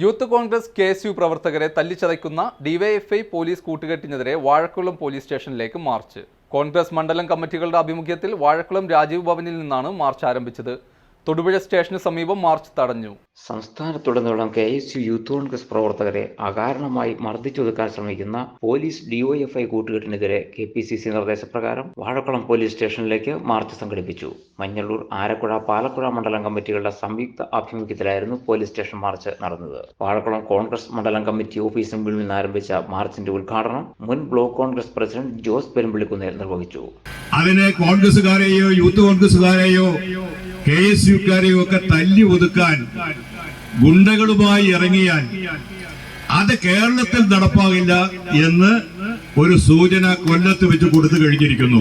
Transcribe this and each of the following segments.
Youth Congress K S U പ്രവർത്തകരെ തല്ലിച്ചതയ്ക്കുന്ന DYFI police കൂട്ടുകെട്ടിനെതിരെ വാഴക്കുളം പോലീസ് സ്റ്റേഷനിലേക്ക് മാർച്ച്. കോൺഗ്രസ് മണ്ഡലം കമ്മിറ്റികളുടെ ആഭിമുഖ്യത്തിൽ വാഴക്കുളം രാജീവ് ഭവനിൽ നിന്നാണ് മാർച്ച് ആരംഭിച്ചത്. തൊടുപുഴ സ്റ്റേഷന് സമീപം മാർച്ച് തടഞ്ഞു. സംസ്ഥാനത്തുടനീളം K S U youth Congress പ്രവർത്തകരെ അകാരണമായി മർദ്ദിച്ചൊതുക്കാൻ ശ്രമിക്കുന്ന പോലീസ് ഡിഒഎഫ്ഐ കൂട്ടുകെട്ടിനെതിരെ കെ പി സി സി നിർദ്ദേശപ്രകാരം വാഴക്കുളം പോലീസ് സ്റ്റേഷനിലേക്ക് മാർച്ച് സംഘടിപ്പിച്ചു. മഞ്ഞള്ളൂർ ആരക്കുഴ പാലക്കുഴ മണ്ഡലം കമ്മിറ്റികളുടെ സംയുക്ത ആഭിമുഖ്യത്തിലായിരുന്നു പോലീസ് സ്റ്റേഷൻ മാർച്ച് നടന്നത്. വാഴക്കുളം കോൺഗ്രസ് മണ്ഡലം കമ്മിറ്റി ഓഫീസിന് മുന്നിൽ നിന്ന് ആരംഭിച്ച മാർച്ചിന്റെ ഉദ്ഘാടനം മുൻ ബ്ലോക്ക് കോൺഗ്രസ് പ്രസിഡന്റ് ജോസ് പെരുമ്പിളിക്കുന്നേൽ നിർവഹിച്ചു. അതിനെ കോൺഗ്രസുകാരെയോ യൂത്ത് കോൺഗ്രസുകാരെയോ കെ എസ് യുക്കാരെയോ ഒക്കെ തല്ലി ഒതുക്കാൻ ഗുണ്ടകളുമായി ഇറങ്ങിയാൽ അത് കേരളത്തിൽ നടപ്പാകില്ല എന്ന് ഒരു സൂചന കൊല്ലത്ത് വെച്ച് കൊടുത്തു കഴിഞ്ഞിരിക്കുന്നു.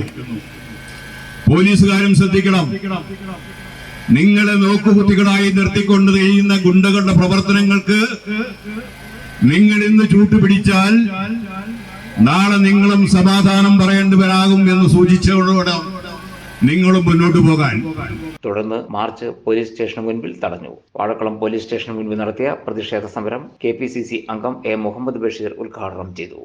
പോലീസുകാരും ശ്രദ്ധിക്കണം. നിങ്ങളെ നോക്കുകുത്തികളായി നിർത്തിക്കൊണ്ട് ചെയ്യുന്ന ഗുണ്ടകളുടെ പ്രവർത്തനങ്ങൾക്ക് നിങ്ങൾ ഇന്ന് ചൂട്ടുപിടിച്ചാൽ നാളെ നിങ്ങളും സമാധാനം പറയേണ്ടി വരാകും എന്ന് സൂചിച്ചതോടെ നിങ്ങളും മുന്നോട്ട് പോകാൻ. തുടർന്ന് മാർച്ച് പോലീസ് സ്റ്റേഷന് മുൻപിൽ തടഞ്ഞു. വാഴക്കുളം പോലീസ് സ്റ്റേഷന് മുൻപിൽ നടത്തിയ പ്രതിഷേധ സമരം കെ പി സി സി അംഗം എ മുഹമ്മദ് ബഷീർ ഉദ്ഘാടനം ചെയ്തു.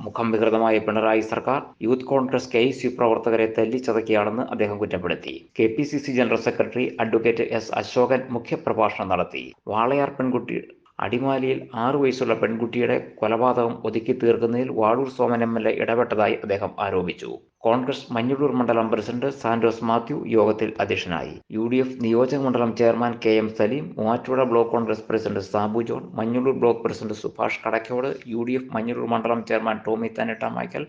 മുഖം വികൃതമായ പിണറായി സർക്കാർ യൂത്ത് കോൺഗ്രസ് കെ യു പ്രവർത്തകരെ തല്ലിച്ചതക്കിയാണെന്ന് അദ്ദേഹം കുറ്റപ്പെടുത്തി. K P C C general secretary advocate S Ashokan മുഖ്യപ്രഭാഷണം നടത്തി. വാളയാർ പെൺകുട്ടി അടിമാലിയിൽ ആറു വയസ്സുള്ള പെൺകുട്ടിയുടെ കൊലപാതകം ഒതുക്കി തീർക്കുന്നതിൽ Vazhoor Soman M L A ഇടപെട്ടതായി അദ്ദേഹം ആരോപിച്ചു. കോൺഗ്രസ് മഞ്ഞുള്ളൂർ മണ്ഡലം പ്രസിഡന്റ് സാന്റോസ് മാത്യു യോഗത്തിൽ അധ്യക്ഷനായി. യു ഡി എഫ് നിയോജക മണ്ഡലം chairman K M Saleem Muvattupuzha block Congress president Sabu John Manjalloor block president Subhash Kadakkode U D F Manjalloor മണ്ഡലം chairman Tommy തന്നിട്ട Michael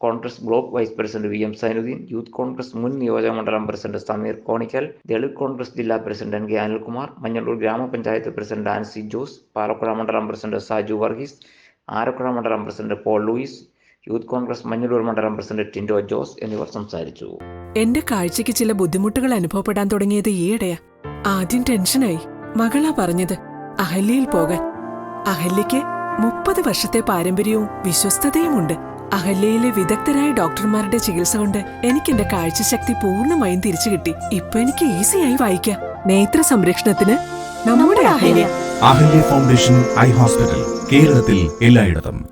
Congress block vice president V M Zainuddin youth Congress മുൻ നിയോജക മണ്ഡലം president Sameer conical Dalit Congress ജില്ലാ president N K Anilkumar Manjalloor ഗ്രാമപഞ്ചായത്ത് president Ancy Jose Palakuzha മണ്ഡലം president Saju Varghese Arakuzha മണ്ഡലം president Paul Louis youth Congress Manjalloor മണ്ഡലം president ടിൻഡോ Jose എന്നിവർ സംസാരിച്ചു. എന്റെ കാഴ്ചയ്ക്ക് ചില ബുദ്ധിമുട്ടുകൾ അനുഭവപ്പെടാൻ തുടങ്ങിയത് ഈയിടെയാ. ആദ്യം ടെൻഷനായി. മകളാ പറഞ്ഞത് അഹല്യയിൽ പോകാൻ. അഹല്യയ്ക്ക് മുപ്പത് വർഷത്തെ പാരമ്പര്യവും വിശ്വസ്തതയുമുണ്ട്. അഹല്യയിലെ വിദഗ്ധരായ ഡോക്ടർമാരുടെ ചികിത്സ കൊണ്ട് എനിക്ക് എന്റെ കാഴ്ചശക്തി പൂർണമായും തിരിച്ചു കിട്ടി. ഇപ്പൊ എനിക്ക് ഈസിയായി വായിക്കാം. നേത്ര സംരക്ഷണത്തിന് നമ്മുടെ Ahalya. Ahalya foundation eye hospital കേരളത്തിൽ എല്ലായിടത്തും.